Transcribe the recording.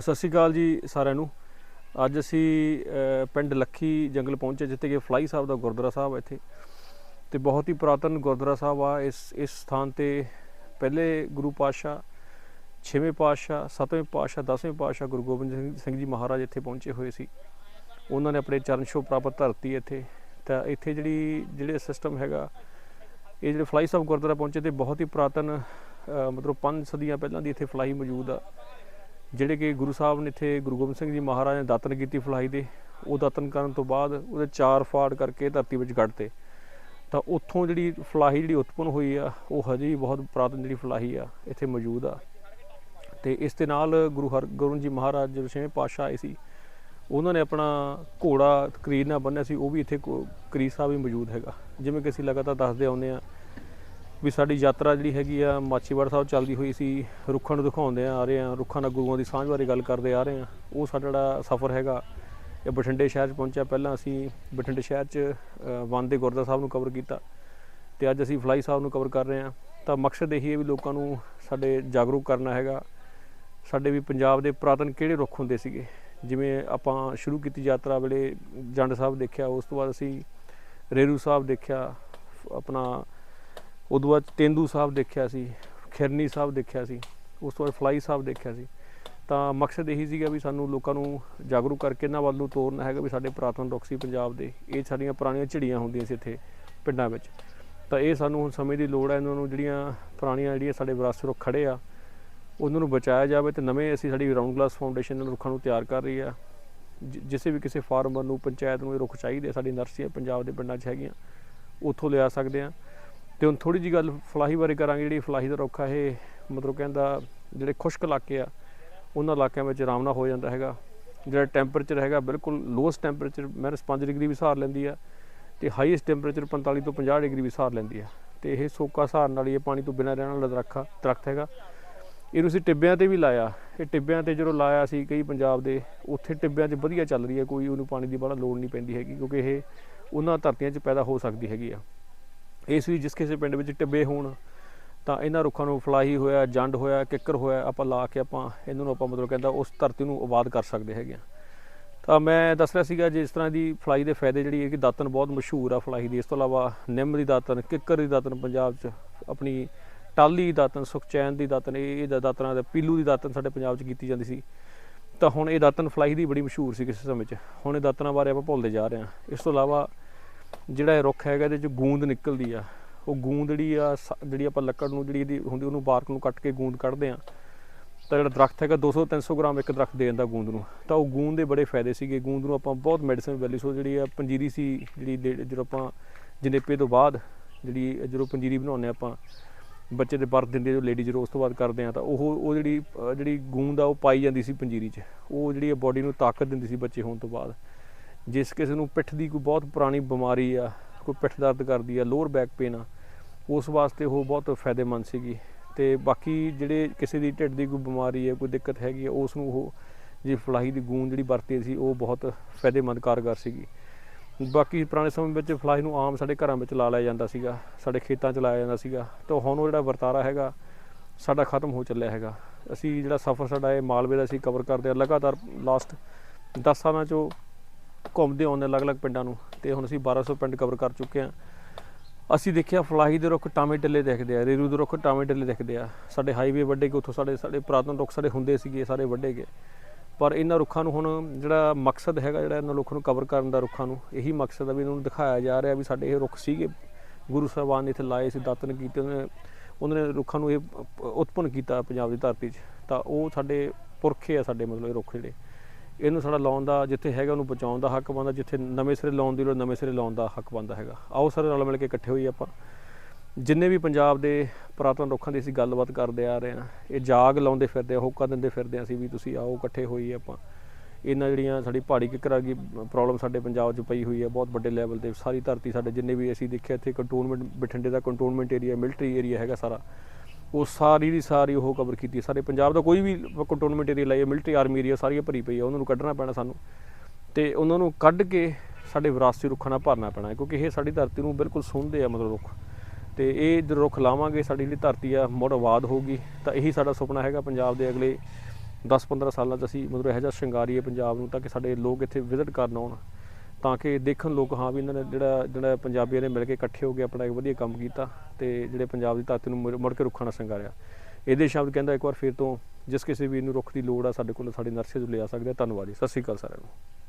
ਸਤਿ ਸ਼੍ਰੀ ਅਕਾਲ ਜੀ ਸਾਰਿਆਂ ਨੂੰ। ਅੱਜ ਅਸੀਂ ਪਿੰਡ ਲੱਖੀ ਜੰਗਲ ਪਹੁੰਚੇ, ਜਿੱਥੇ ਕਿ ਫਲਾਈ ਸਾਹਿਬ ਦਾ ਗੁਰਦੁਆਰਾ ਸਾਹਿਬ ਹੈ ਇੱਥੇ। ਤੇ ਬਹੁਤ ਹੀ ਪੁਰਾਤਨ ਗੁਰਦੁਆਰਾ ਸਾਹਿਬ ਆ। ਇਸ ਇਸ ਸਥਾਨ ਤੇ ਪਹਿਲੇ ਗੁਰੂ ਪਾਤਸ਼ਾਹ, ਛੇਵੇਂ ਪਾਤਸ਼ਾਹ, ਸੱਤਵੇਂ ਪਾਤਸ਼ਾਹ, ਦਸਵੇਂ ਪਾਤਸ਼ਾਹ ਗੁਰੂ ਗੋਬਿੰਦ ਸਿੰਘ- ਜੀ ਮਹਾਰਾਜ ਇੱਥੇ ਪਹੁੰਚੇ ਹੋਏ ਸੀ। ਉਹਨਾਂ ਨੇ ਆਪਣੇ ਚਰਨ ਛੋਹ ਪ੍ਰਾਪਤ ਧਰਤੀ ਇੱਥੇ। ਤਾਂ ਇੱਥੇ ਜਿਹੜੀ, ਜਿਹੜੇ ਸਿਸਟਮ ਹੈਗਾ, ਇਹ ਜਿਹੜੇ ਫਲਾਈ ਸਾਹਿਬ ਗੁਰਦੁਆਰਾ ਪਹੁੰਚੇ, ਤੇ ਬਹੁਤ ਹੀ ਪੁਰਾਤਨ ਮਤਲਬ ਪੰਜ ਸਦੀਆਂ ਪਹਿਲਾਂ ਦੀ ਇੱਥੇ ਫਲਾਈ ਮੌਜੂਦ ਆ। ਜਿਹੜੇ ਕਿ ਗੁਰੂ ਸਾਹਿਬ ਨੇ ਇੱਥੇ ਗੁਰੂ ਗੋਬਿੰਦ ਸਿੰਘ ਜੀ ਮਹਾਰਾਜ ਨੇ ਦਾਤਨ ਕੀਤੀ ਫਲਾਈ ਦੇ, ਉਹ ਦਾਤਨ ਕਰਨ ਤੋਂ ਬਾਅਦ ਉਹਦੇ ਚਾਰ ਫਾੜ ਕਰਕੇ ਧਰਤੀ ਵਿੱਚ ਗੱਡਤੇ ਤਾਂ। ਉੱਥੋਂ ਜਿਹੜੀ ਫਲਾਹੀ ਜਿਹੜੀ ਉਤਪਨ ਹੋਈ ਆ, ਉਹ ਹਜੇ ਵੀ ਬਹੁਤ ਪੁਰਾਤਨ ਜਿਹੜੀ ਫਲਾਹੀ ਆ, ਇੱਥੇ ਮੌਜੂਦ ਆ। ਤੇ ਇਸ ਦੇ ਨਾਲ ਗੁਰੂ ਹਰਗੋਬਿੰਦ ਜੀ ਮਹਾਰਾਜ ਜਦੋਂ ਛੇਵੇਂ ਪਾਤਸ਼ਾਹ ਆਏ ਸੀ, ਉਹਨਾਂ ਨੇ ਆਪਣਾ ਘੋੜਾ ਕਰੀਰ ਨਾਲ ਬੰਨਿਆ ਸੀ, ਉਹ ਵੀ ਇੱਥੇ ਕੋ- ਕਰੀਰ ਸਾਹਿਬ ਵੀ ਮੌਜੂਦ ਹੈਗਾ। ਜਿਵੇਂ ਕਿ ਅਸੀਂ ਲਗਾਤਾਰ ਦੱਸਦੇ ਆਉਂਦੇ ਆ ਵੀ ਸਾਡੀ ਯਾਤਰਾ ਜਿਹੜੀ ਹੈਗੀ ਆ ਮਾਚੀਵਾੜਾ ਸਾਹਿਬ ਚੱਲਦੀ ਹੋਈ ਸੀ ਰੁੱਖਾਂ ਨੂੰ ਦਿਖਾਉਂਦੇ ਆ ਰਹੇ ਆ ਰੁੱਖਾਂ ਨਾਲ ਗੁਰੂਆਂ ਦੀ ਸਾਂਝ ਬਾਰੇ ਗੱਲ ਕਰਦੇ ਆ ਰਹੇ ਆ। ਉਹ ਸਾਡਾ ਜਿਹੜਾ ਸਫ਼ਰ ਹੈਗਾ ਇਹ ਬਠਿੰਡੇ ਸ਼ਹਿਰ 'ਚ ਪਹੁੰਚਿਆ। ਪਹਿਲਾਂ ਅਸੀਂ ਬਠਿੰਡੇ ਸ਼ਹਿਰ 'ਚ ਅ, ਵਨ ਦੇ ਗੁਰਦੁਆਰਾ ਸਾਹਿਬ ਨੂੰ ਕਵਰ ਕੀਤਾ ਤੇ ਅੱਜ ਅਸੀਂ ਫਲਾਈ ਸਾਹਿਬ ਨੂੰ ਕਵਰ ਕਰ ਰਹੇ ਆ। ਤਾਂ ਮਕਸਦ ਇਹੀ ਹੈ ਵੀ ਲੋਕਾਂ ਨੂੰ ਸਾਡੇ ਜਾਗਰੂਕ ਕਰਨਾ ਹੈਗਾ। ਸਾਡੇ ਵੀ ਪੰਜਾਬ ਦੇ ਪੁਰਾਤਨ ਕਿਹੜੇ ਰੁੱਖ ਹੁੰਦੇ ਸੀਗੇ? ਜਿਵੇਂ ਆਪਾਂ ਸ਼ੁਰੂ ਕੀਤੀ ਯਾਤਰਾ ਵੇਲੇ ਜੰਡ ਸਾਹਿਬ ਦੇਖਿਆ ਉਸ ਤੋਂ ਬਾਅਦ ਅਸੀਂ ਰੇਰੂ ਸਾਹਿਬ ਦੇਖਿਆ ਆਪਣਾ ਉਦੋਂ ਬਾਅਦ ਤੇਂਦੂ ਸਾਹਿਬ ਦੇਖਿਆ ਸੀ, ਖਿਰਨੀ ਸਾਹਿਬ ਦੇਖਿਆ ਸੀ, ਉਸ ਤੋਂ ਬਾਅਦ ਫਲਾਈ ਸਾਹਿਬ ਦੇਖਿਆ ਸੀ। ਤਾਂ ਮਕਸਦ ਇਹੀ ਸੀਗਾ ਵੀ ਸਾਨੂੰ ਲੋਕਾਂ ਨੂੰ ਜਾਗਰੂਕ ਕਰਕੇ ਇਹਨਾਂ ਵੱਲ ਨੂੰ ਤੋਰਨਾ ਹੈਗਾ ਵੀ ਸਾਡੇ ਪੁਰਾਤਨ ਰੁੱਖ ਸੀ ਪੰਜਾਬ ਦੇ, ਇਹ ਸਾਡੀਆਂ ਪੁਰਾਣੀਆਂ ਝਿੜੀਆਂ ਹੁੰਦੀਆਂ ਸੀ ਇੱਥੇ ਪਿੰਡਾਂ ਵਿੱਚ। ਤਾਂ ਇਹ ਸਾਨੂੰ ਹੁਣ ਸਮੇਂ ਦੀ ਲੋੜ ਹੈ, ਇਹਨਾਂ ਨੂੰ ਜਿਹੜੀਆਂ ਪੁਰਾਣੀਆਂ ਜਿਹੜੀਆਂ ਸਾਡੇ ਵਿਰਾਸਤ ਰੁੱਖ ਖੜੇ ਆ, ਉਹਨਾਂ ਨੂੰ ਬਚਾਇਆ ਜਾਵੇ ਤੇ ਨਵੇਂ ਅਸੀਂ ਸਾਡੀ ਰਾਉਂਡ ਗਲਾਸ ਫਾਊਂਡੇਸ਼ਨ ਨਾਲ ਰੁੱਖਾਂ ਨੂੰ ਤਿਆਰ ਕਰ ਰਹੀ ਆ। ਜਿਸੇ ਵੀ ਕਿਸੇ ਫਾਰਮਰ ਨੂੰ, ਪੰਚਾਇਤ ਨੂੰ ਇਹ ਰੁੱਖ ਚਾਹੀਦੇ ਸਾਡੀ ਨਰਸਰੀਆਂ ਪੰਜਾਬ ਦੇ ਪਿੰਡਾਂ 'ਚ ਹੈਗੀਆਂ, ਉੱਥੋਂ ਲਿਆ ਸਕਦੇ ਆ। ਤੇ ਹੁਣ ਥੋੜੀ ਜੀ ਗੱਲ ਫਲਾਹੀ ਬਾਰੇ ਕਰਾਂਗੇ, ਜਿਹੜੀ ਫਲਾਹੀ ਦਾ ਰੁੱਖ ਆ ਇਹ, ਮਤਲਬ ਕਹਿੰਦਾ ਜਿਹੜੇ ਖੁਸ਼ਕ ਇਲਾਕੇ ਆ, ਉਹਨਾਂ ਇਲਾਕਿਆਂ ਵਿੱਚ ਆਰਾਮ ਨਾਲ ਹੋ ਜਾਂਦਾ ਹੈਗਾ। ਜਿਹੜਾ ਟੈਂਪਰੇਚਰ ਹੈਗਾ ਬਿਲਕੁਲ ਲੋਐਸਟ ਟੈਂਪਰੇਚਰ ਮਾਈਨਸ 5 ਡਿਗਰੀ ਵੀ ਸਹਾਰ ਲੈਂਦੀ ਆ ਤੇ ਹਾਈਐਸਟ ਟੈਂਪਰੇਚਰ 45 ਤੋਂ 50 ਡਿਗਰੀ ਵੀ ਸਹਾਰ ਲੈਂਦੀ ਆ। ਤੇ ਇਹ ਸੋਕਾ ਸਹਾਰਨ ਵਾਲੀ ਇਹ ਪਾਣੀ ਤੋਂ ਬਿਨਾਂ ਰਹਿਣ ਵਾਲਾ ਦਰਖਤ ਦਰਖਤ ਹੈਗਾ। ਇਹਨੂੰ ਅਸੀਂ ਟਿੱਬਿਆਂ ਤੇ ਵੀ ਲਾਇਆ, ਇਹ ਟਿੱਬਿਆਂ ਤੇ ਜਦੋਂ ਲਾਇਆ ਸੀ ਕਈ ਪੰਜਾਬ ਦੇ, ਉੱਥੇ ਟਿੱਬਿਆਂ 'ਚ ਵਧੀਆ ਚੱਲ ਰਹੀ ਹੈ ਕੋਈ ਉਹਨੂੰ ਪਾਣੀ ਦੀ ਬੜਾ ਲੋੜ ਨਹੀਂ ਪੈਂਦੀ ਹੈਗੀ, ਕਿਉਂਕਿ ਇਹ ਉਹਨਾਂ ਧਰਤੀਆਂ 'ਚ ਪੈਦਾ ਹੋ ਸਕਦੀ ਹੈਗੀ ਆ। ਇਸ ਲਈ ਜਿਸ ਕਿਸੇ ਪਿੰਡ ਵਿੱਚ ਟਿੱਬੇ ਹੋਣ, ਤਾਂ ਇਹਨਾਂ ਰੁੱਖਾਂ ਨੂੰ ਫਲਾਹੀ ਹੋਇਆ, ਜੰਡ ਹੋਇਆ, ਕਿੱਕਰ ਹੋਇਆ, ਆਪਾਂ ਲਾ ਕੇ ਆਪਾਂ ਇਹਨਾਂ ਨੂੰ ਆਪਾਂ ਮਤਲਬ ਕਹਿੰਦਾ ਉਸ ਧਰਤੀ ਨੂੰ ਆਬਾਦ ਕਰ ਸਕਦੇ ਹੈਗੇ ਆ। ਤਾਂ ਮੈਂ ਦੱਸ ਰਿਹਾ ਸੀਗਾ ਜਿਸ ਤਰ੍ਹਾਂ ਦੀ ਫਲਾਈ ਦੇ ਫਾਇਦੇ ਜਿਹੜੀ ਹੈ ਕਿ ਦਾਤਨ ਬਹੁਤ ਮਸ਼ਹੂਰ ਆ ਫਲਾਈ ਦੀ। ਇਸ ਤੋਂ ਇਲਾਵਾ ਨਿੰਮ ਦੀ ਦਾਤਨ ਕਿੱਕਰ ਦੀ ਦਾਤਨ ਪੰਜਾਬ 'ਚ, ਆਪਣੀ ਟਾਲੀ ਦੀ ਦਾਤਨ ਸੁਖਚੈਨ ਦੀ ਦਾਤਨ ਇਹ ਇਹ ਦਾ ਦਾਤਨਾਂ ਦਾ ਪੀਲੂ ਦੀ ਦਾਤਨ ਸਾਡੇ ਪੰਜਾਬ 'ਚ ਕੀਤੀ ਜਾਂਦੀ ਸੀ। ਤਾਂ ਹੁਣ ਇਹ ਦਾਤਨ ਫਲਾਈ ਦੀ ਬੜੀ ਮਸ਼ਹੂਰ ਸੀ ਕਿਸੇ ਸਮੇਂ 'ਚ। ਹੁਣ ਇਹ ਦਾਤਨਾਂ ਬਾਰੇ ਆਪਾਂ ਭੁੱਲਦੇ ਜਾ ਰਹੇ ਹਾਂ। ਇਸ ਤੋਂ ਇਲਾਵਾ ਜਿਹੜਾ ਇਹ ਰੁੱਖ ਹੈਗਾ ਇਹਦੇ 'ਚ ਗੂੰਦ ਨਿਕਲਦੀ ਆ। ਉਹ ਗੂੰਦ ਜਿਹੜੀ ਆ, ਸ- ਜਿਹੜੀ ਆਪਾਂ ਲੱਕੜ ਨੂੰ, ਜਿਹੜੀ ਇਹਦੀ ਹੁੰਦੀ ਉਹਨੂੰ ਬਾਰਕ ਨੂੰ ਕੱਟ ਕੇ ਗੂੰਦ ਕੱਢਦੇ ਆ। ਤਾਂ ਜਿਹੜਾ ਦਰਖਤ ਹੈਗਾ 200 300 ਗ੍ਰਾਮ ਇੱਕ ਦਰਖਤ ਦੇ ਦਿੰਦਾ ਗੂੰਦ ਨੂੰ। ਤਾਂ ਉਹ ਗੂੰਦ ਦੇ ਬੜੇ ਫਾਇਦੇ ਸੀਗੇ। ਗੂੰਦ ਨੂੰ ਆਪਾਂ ਬਹੁਤ ਮੈਡੀਸਨ ਵੈਲਿਊ ਸੋ ਜਿਹੜੀ ਆ, ਪੰਜੀਰੀ ਸੀ, ਜਿਹੜੀ ਲੇ- ਜਦੋਂ ਆਪਾਂ ਜਨੇਪੇ ਤੋਂ ਬਾਅਦ ਜਿਹੜੀ ਜਦੋਂ ਪੰਜੀਰੀ ਬਣਾਉਂਦੇ ਹਾਂ ਆਪਾਂ, ਬੱਚੇ ਦੇ ਬਰਥ ਦਿੰਦੇ ਜੋ ਲੇਡੀ ਜਦੋਂ ਉਸ ਤੋਂ ਬਾਅਦ ਕਰਦੇ ਆ, ਤਾਂ ਉਹ ਉਹ ਜਿਹੜੀ ਜਿਹੜੀ ਗੂੰਦ ਆ, ਉਹ ਪਾਈ ਜਾਂਦੀ ਸੀ ਪੰਜੀਰੀ 'ਚ। ਉਹ ਜਿਹੜੀ ਬਾਡੀ ਨੂੰ ਤਾਕਤ ਦਿੰਦੀ ਸੀ ਬੱਚੇ ਹੋਣ ਤੋਂ ਬਾਅਦ। ਜਿਸ ਕਿਸੇ ਨੂੰ ਪਿੱਠ ਦੀ ਕੋਈ ਬਹੁਤ ਪੁਰਾਣੀ ਬਿਮਾਰੀ ਆ, ਕੋਈ ਪਿੱਠ ਦਰਦ ਕਰਦੀ ਆ ਲੋਅਰ ਬੈਕ ਪੇਨ ਆ, ਉਸ ਵਾਸਤੇ ਉਹ ਬਹੁਤ ਫਾਇਦੇਮੰਦ ਸੀਗੀ। ਤੇ ਬਾਕੀ ਜਿਹੜੇ ਕਿਸੇ ਦੀ ਢਿੱਡ ਦੀ ਕੋਈ ਬਿਮਾਰੀ ਹੈ ਕੋਈ ਦਿੱਕਤ ਹੈਗੀ ਹੈ ਉਸ ਨੂੰ ਉਹ ਜੀ ਫਲਾਹੀ ਦੀ ਗੂੰਦ ਜਿਹੜੀ ਵਰਤੀ ਸੀ, ਉਹ ਬਹੁਤ ਫਾਇਦੇਮੰਦ ਕਾਰਗਰ ਸੀਗੀ। ਬਾਕੀ ਪੁਰਾਣੇ ਸਮੇਂ ਵਿੱਚ ਫਲਾਹੀ ਨੂੰ ਆਮ ਸਾਡੇ ਘਰਾਂ ਵਿੱਚ ਲਾ ਲਿਆ ਜਾਂਦਾ ਸੀਗਾ, ਸਾਡੇ ਖੇਤਾਂ 'ਚ ਲਾਇਆ ਜਾਂਦਾ ਸੀਗਾ। ਤਾਂ ਹੁਣ ਉਹ ਜਿਹੜਾ ਵਰਤਾਰਾ ਹੈਗਾ, ਸਾਡਾ ਖਤਮ ਹੋ ਚੱਲਿਆ ਹੈਗਾ। ਅਸੀਂ ਜਿਹੜਾ ਸਫ਼ਰ ਸਾਡਾ ਇਹ ਮਾਲਵੇ ਦਾ ਅਸੀਂ ਕਵਰ ਕਰਦੇ ਆ, ਲਗਾਤਾਰ ਲਾਸਟ 10 ਸਾਲਾਂ 'ਚੋਂ ਘੁੰਮਦੇ ਆਉਂਦੇ ਅਲੱਗ-ਅਲੱਗ ਪਿੰਡਾਂ ਨੂੰ ਤੇ ਹੁਣ ਅਸੀਂ 1200 ਪਿੰਡ ਕਵਰ ਕਰ ਚੁੱਕੇ ਹਾਂ। ਅਸੀਂ ਦੇਖਿਆ ਫਲਾਹੀ ਦੇ ਰੁੱਖ ਟਾਵੇਂ ਟੱਲੇ ਦੇਖਦੇ ਆ, ਰੇਰੂ ਦੇ ਰੁੱਖ ਟਾਵੇਂ ਟੱਲੇ ਦੇਖਦੇ ਆ। ਸਾਡੇ ਹਾਈਵੇ ਵੱਡੇ ਕਿ ਉੱਥੋਂ ਸਾਡੇ ਸਾਡੇ ਪੁਰਾਤਨ ਰੁੱਖ ਸਾਡੇ ਹੁੰਦੇ ਸੀਗੇ, ਸਾਰੇ ਵੱਡੇ ਗਏ। ਪਰ ਇਹਨਾਂ ਰੁੱਖਾਂ ਨੂੰ ਹੁਣ ਜਿਹੜਾ ਮਕਸਦ ਹੈਗਾ, ਜਿਹੜਾ ਇਹਨਾਂ ਰੁੱਖ ਨੂੰ ਕਵਰ ਕਰਨ ਦਾ ਰੁੱਖਾਂ ਨੂੰ, ਇਹੀ ਮਕਸਦ ਆ ਵੀ ਇਹਨਾਂ ਨੂੰ ਦਿਖਾਇਆ ਜਾ ਰਿਹਾ ਵੀ ਸਾਡੇ ਇਹ ਰੁੱਖ ਸੀਗੇ। ਗੁਰੂ ਸਾਹਿਬਾਨ ਨੇ ਇੱਥੇ ਲਾਏ ਸੀ ਦਾਤਨ ਕੀਤੇ, ਉਹਨੇ, ਉਹਨਾਂ ਨੇ ਰੁੱਖਾਂ ਨੂੰ ਇਹ ਉਤਪਨ ਕੀਤਾ ਪੰਜਾਬ ਦੀ ਧਰਤੀ 'ਚ। ਤਾਂ ਉਹ ਸਾਡੇ ਪੁਰਖੇ ਆ ਸਾਡੇ ਮਤਲਬ ਇਹ ਰੁੱਖ ਜਿਹੜੇ। ਇਹਨੂੰ ਸਾਡਾ ਲਾਉਣ ਦਾ ਜਿੱਥੇ ਹੈਗਾ ਉਹਨੂੰ ਬਚਾਉਣ ਦਾ ਹੱਕ ਬਣਦਾ, ਜਿੱਥੇ ਨਵੇਂ ਸਿਰੇ ਲਾਉਣ ਦੀ ਲੋੜ, ਨਵੇਂ ਸਿਰੇ ਲਾਉਣ ਦਾ ਹੱਕ ਬਣਦਾ ਹੈਗਾ। ਆਓ ਸਾਰੇ ਰਲ ਮਿਲ ਕੇ ਇਕੱਠੇ ਹੋਈਏ ਆਪਾਂ। ਜਿੰਨੇ ਵੀ ਪੰਜਾਬ ਦੇ ਪੁਰਾਤਨ ਰੁੱਖਾਂ ਦੀ ਅਸੀਂ ਗੱਲਬਾਤ ਕਰਦੇ ਆ ਰਹੇ ਹਾਂ, ਇਹ ਜਾਗ ਲਾਉਂਦੇ ਫਿਰਦੇ ਆ, ਹੋਕਾ ਦਿੰਦੇ ਫਿਰਦੇ ਆ, ਅਸੀਂ ਵੀ ਤੁਸੀਂ ਆਓ, ਇਕੱਠੇ ਹੋਈਏ ਆਪਾਂ। ਇਹਨਾਂ ਜਿਹੜੀਆਂ ਸਾਡੀ ਪਹਾੜੀ ਕਿੱਕਰਾਂ ਦੀ ਪ੍ਰੋਬਲਮ ਸਾਡੇ ਪੰਜਾਬ 'ਚ ਪਈ ਹੋਈ ਹੈ ਬਹੁਤ ਵੱਡੇ ਲੈਵਲ ਤੇ ਸਾਰੀ ਧਰਤੀ ਸਾਡੇ ਜਿੰਨੇ ਵੀ ਅਸੀਂ ਦੇਖਿਆ ਇੱਥੇ ਕੰਟੋਨਮੈਂਟ ਬਠਿੰਡੇ ਦਾ ਕੰਟੋਨਮੈਂਟ ਏਰੀਆ ਮਿਲਟਰੀ ਏਰੀਆ ਹੈਗਾ ਸਾਰਾ। ਉਹ ਸਾਰੀ ਦੀ ਸਾਰੀ ਉਹ ਕਵਰ ਕੀਤੀ ਹੈ। ਸਾਰੇ ਪੰਜਾਬ ਦਾ ਕੋਈ ਵੀ ਕੰਟੋਨਮੈਂਟ ਏਰੀਆ ਲਾਈਏ ਮਿਲਟਰੀ ਆਰਮੀ ਏਰੀਆ ਸਾਰੀਆਂ ਭਰੀ ਪਈ ਹੈ। ਉਹਨਾਂ ਨੂੰ ਕੱਢਣਾ ਪੈਣਾ ਸਾਨੂੰ। ਤੇ ਉਹਨਾਂ ਨੂੰ ਕੱਢ ਕੇ ਸਾਡੇ ਵਿਰਾਸਤੀ ਰੁੱਖਾਂ ਨਾਲ ਭਰਨਾ ਪੈਣਾ ਕਿਉਂਕਿ ਇਹ ਸਾਡੀ ਧਰਤੀ ਨੂੰ ਬਿਲਕੁਲ ਸੁਣਦੇ ਆ ਮਤਲਬ ਰੁੱਖ। ਤੇ ਇਹ ਜਦੋਂ ਰੁੱਖ ਲਾਵਾਂਗੇ, ਸਾਡੀ ਜਿਹੜੀ ਧਰਤੀ ਆ, ਮੁੜ ਆਬਾਦ ਹੋਊਗੀ, ਤਾਂ ਇਹੀ ਸਾਡਾ ਸੁਪਨਾ ਹੈਗਾ ਪੰਜਾਬ ਦੇ ਅਗਲੇ 10-15 ਸਾਲਾਂ 'ਚ ਅਸੀਂ ਮਤਲਬ ਇਹੋ ਜਿਹਾ ਸ਼ਿੰਗਾਰੀਏ ਪੰਜਾਬ ਨੂੰ, ਤਾਂ ਕਿ ਸਾਡੇ ਲੋਕ ਇੱਥੇ ਵਿਜ਼ਿਟ ਕਰਨ ਆਉਣ। ਤਾਂ ਕਿ ਦੇਖਣ ਲੋਕ, ਹਾਂ ਵੀ ਇਹਨਾਂ ਨੇ ਜਿਹੜਾ ਜਿਹੜਾ ਪੰਜਾਬੀਆਂ ਨੇ ਮਿਲ ਕੇ ਇਕੱਠੇ ਹੋ ਕੇ ਆਪਣਾ ਇੱਕ ਵਧੀਆ ਕੰਮ ਕੀਤਾ ਤੇ ਜਿਹੜੇ ਪੰਜਾਬ ਦੀ ਧਰਤੀ ਨੂੰ ਮੁੜ- ਕੇ ਰੁੱਖਾਂ ਨਾਲ ਸ਼ਿੰਗਾਰਿਆ ਇਹਦੇ ਸ਼ਬਦ ਕਹਿੰਦਾ ਇੱਕ ਵਾਰ ਫਿਰ ਤੋਂ, ਜਿਸ ਕਿਸੇ ਵੀ ਨੂੰ ਰੁੱਖ ਦੀ ਲੋੜ ਆ, ਸਾਡੇ ਕੋਲ ਸਾਡੇ ਨਰਸਰੀ ਤੋਂ ਲਿਆ ਸਕਦੇ ਆ। ਧੰਨਵਾਦ ਜੀ। ਸਤਿ ਸ਼੍ਰੀ ਅਕਾਲ ਸਾਰਿਆਂ ਨੂੰ।